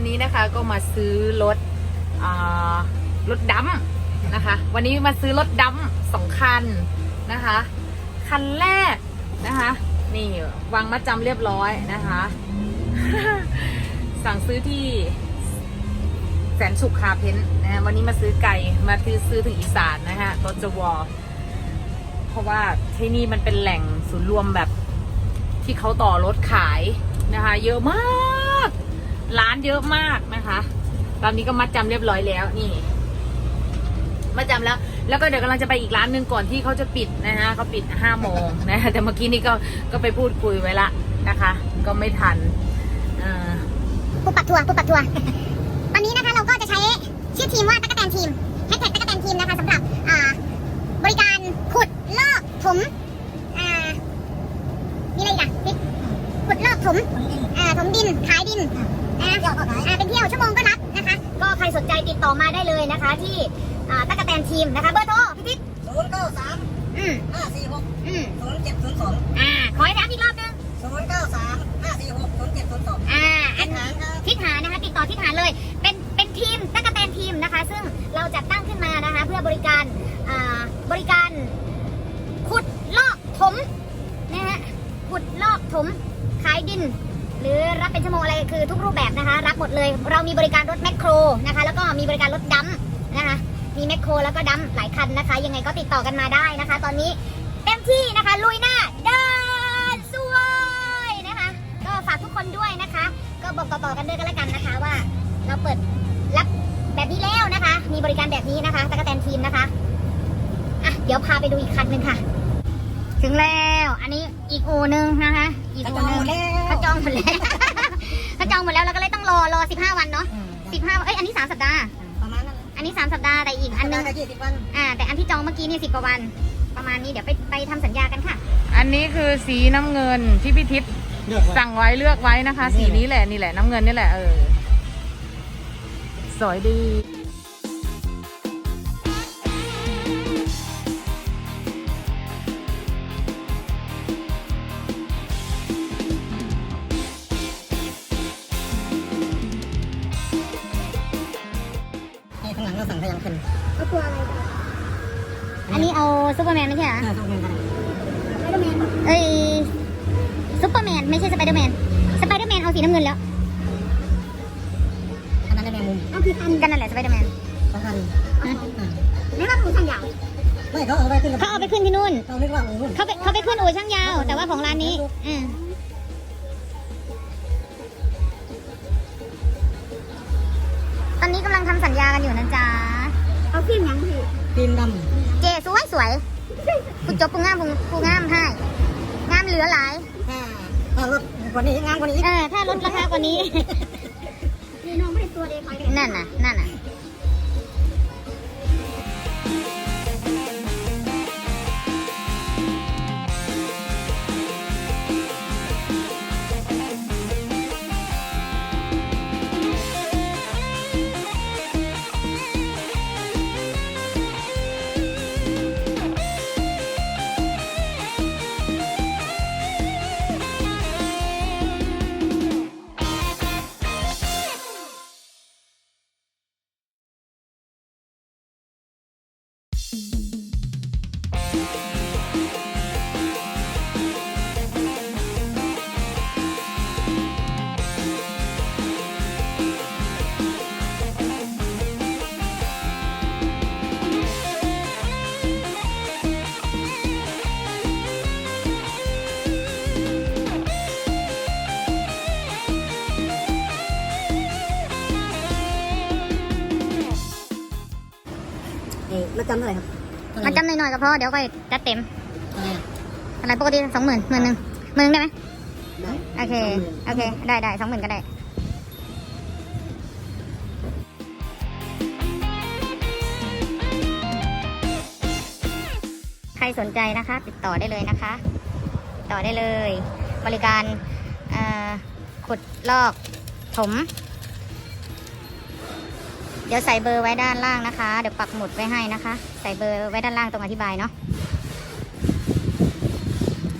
วันนี้นะคะก็มาซื้อรถรถดัมนะคะ วันนี้มาซื้อรถดัมสองคันนะคะ คันแรกนะคะ นี่วางมาจำเรียบร้อยนะคะ สั่งซื้อที่แสนสุขคาเพ้นนะฮะวันนี้มาซื้อไก่มาซื้อซื้อถึงอีสานนะฮะรถจวอเพราะว่าที่นี่มันเป็นแหล่งศูนย์รวมแบบที่เขาต่อรถขายนะคะ เยอะมาก ร้านเยอะมากนะคะ ตอนนี้ก็มัดจำเรียบร้อยแล้วนี่มัดจำแล้ว แล้วก็เดี๋ยวกำลังจะไปอีกร้านหนึ่งก่อนที่เขาจะปิดนะฮะเขาปิดห้าโมงนะคะแต่เมื่อกี้นี้ก็ก็ไปพูดคุยไว้ละนะคะ ก็ไม่ทันอ่าผู้ปักทัวร์ผู้ปักทัวร์ตอนนี้นะคะเราก็จะใช้ชื่อทีมว่าตั๊กแตนทีมแฮชแท็กตั๊กแตนทีมนะคะสำหรับอ่าบริการขุดลอกถมอ่ามีอะไรอีกอะติ๊กขุดลอก ถมอ่าถมดิน ขายดินนะอ่าเป็นเที่ยวชั่วโมงก็รับนะคะ ก็ใครสนใจติดต่อมาได้เลยนะคะ ที่อ่าตั๊กแตนทีมนะคะ เบอร์โทรพี่ติ๊กศูนย์เก้าสามอืมห้าสี่หกอืมศูนย์เจ็ดศูนย์สองอ่า ขอให้ย้ำอีกรอบนึงศูนย์เก้าสามห้าสี่หกศูนย์เจ็ดศูนย์สองอ่า อันหารครับทิศหานะคะ ติดต่อทิศหาเลย เป็น เป็นทีมตั๊กแตนทีมนะคะ ซึ่งเราจัดตั้งขึ้นมานะคะ เพื่อบริการ อ่า บริการ ขุดลอกถมนะฮะขุดลอกถมขาย ดิน หรือรับเป็นชั่วโมงอะไรคือทุกรูปแบบนะคะ รับหมดเลย เรามีบริการรถแมคโครนะคะ แล้วก็มีบริการรถดัมนะคะ มีแมคโครแล้วก็ดัมหลายคันนะคะ ยังไงก็ติดต่อกันมาได้นะคะ ตอนนี้เต็มที่นะคะลุยหน้าเดินสวยนะคะ ก็ฝากทุกคนด้วยนะคะ ก็บอกต่อๆกันด้วยกันแล้วกันนะคะว่า เราเปิดรับแบบนี้แล้วนะคะ มีบริการแบบนี้นะคะตะกแตนทีมนะคะอะเดี๋ยวพาไปดูอีกคันหนึ่งค่ะ ถึงแล้ว อันนี้อีกอูหนึ่งนะคะ อีกกระอูจองหนึ่หมงดแล้วเขาจองหมดแล้วเขาจองหมดแล้วเราก็เลยต้องรอรอสิบห้าวันเนาะอืมสิบห้าเอ้ยอันนี้สามสัปดาห์ ประมาณนั้นอันนี้สามสัปดาห์แต่อีกอันหนึงยี่สิบวันอ่าแต่อันที่จองเมื่อกี้นี่สิบกว่าวัน ประมาณนี้เดี๋ยวไปไปทำสัญญากันค่ะ อันนี้คือสีน้ำเงินที่พี่ทิพย์เลือกว่าสั่งไว้เลือกไว้นะคะ สีนี้แหละนี่แหละน้ำเงินนี่แหละเออสวยดี เราสั่งพยายามขึ้นเอาตัวอะไรอันนี้เอาซูเปอร์แมนไม่ใช่เหรอเออต้องเงินกันเอ้ยซูเปอร์แมนไม่ใช่สไปเดอร์แมน สไปเดอร์แมนเอาสีน้ำเงินแล้ว อันนั้นได้แมงมุมเอากี่คันกันนั่นแหละสไปเดอร์แมน สองพันไม่ว่าของช่างยาวไม่เขาเอาไปขึ้นเขาเอาไปขึ้นที่นู่น เราเรียกว่าโอ้โหเขาไปเขาไปขึ้นอู่ช่างยาว แต่ว่าของร้านนี้อืม นนี้กำลังทำสัญญากันอยู่นะจ๊ะ เอาฟิล์มยังพี่ฟิล์มดเจสวยสวยผู้จบผู้งามผู้ผู้งามให้งามเหลือหลายำถ้าถ้ารถกว่านี้งามกว่านี้อีกเออ ถ้าลดราคากว่านี้ นี่น้องไม่ได้ตัวเด็กนั่นน่ะ นั่นน่ะ มาจำเท่าไหร่ครับมาจำหน่อยๆก็พอเดี๋ยวค่อยจัดเต็มอะไรอะไรปกติสองหมื่นหมื่นหนึ่งหมื่นหนึ่งได้ไหมได้โอเคโอเค ได้ได้สองหมื่นก็ได้ใครสนใจนะคะ ติดต่อได้เลยนะคะติดต่อได้เลย บริการเอ่อขุดลอกถม เดี๋ยวใส่เบอร์ไว้ด้านล่างนะคะ เดี๋ยวปักหมุดไว้ให้นะคะ ใส่เบอร์ไว้ด้านล่างตรงอธิบายเนาะ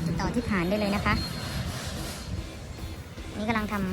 ติดต่อที่ผ่านได้เลยนะคะ นี่กำลังทำ